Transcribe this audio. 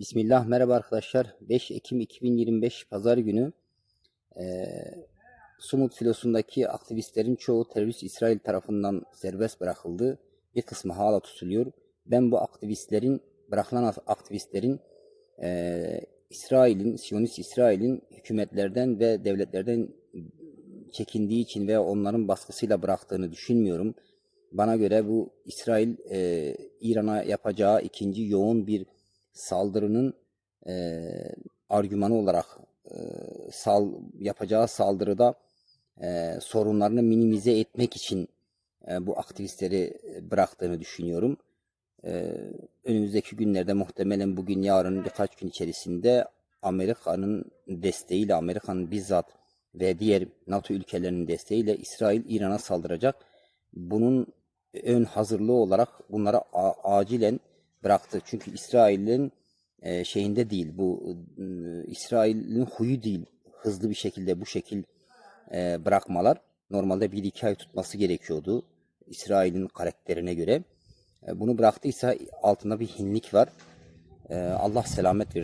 Bismillah merhaba arkadaşlar. 5 Ekim 2025 Pazar günü eee Sumut filosundaki aktivistlerin çoğu terörist İsrail tarafından serbest bırakıldı. Bir kısmı hala tutuluyor. Ben bu aktivistlerin bırakılan ak- aktivistlerin eee, İsrail'in, Siyonist İsrail'in hükümetlerden ve devletlerden çekindiği için veya onların baskısıyla bıraktığını düşünmüyorum. Bana göre bu İsrail e, İran'a yapacağı ikinci yoğun bir saldırının e, argümanı olarak e, sal, yapacağı saldırıda e, sorunlarını minimize etmek için e, bu aktivistleri bıraktığını düşünüyorum. E, önümüzdeki günlerde muhtemelen bugün yarın birkaç gün içerisinde Amerika'nın desteğiyle Amerika'nın bizzat ve diğer NATO ülkelerinin desteğiyle İsrail İran'a saldıracak. Bunun ön hazırlığı olarak bunları a- acilen bıraktı. Çünkü İsrail'in e, şeyinde değil bu e, İsrail'in huyu değil hızlı bir şekilde bu şekil e, bırakmalar. Normalde bir iki ay tutması gerekiyordu İsrail'in karakterine göre. E, bunu bıraktıysa altında bir hinlik var. E, Allah selamet versin.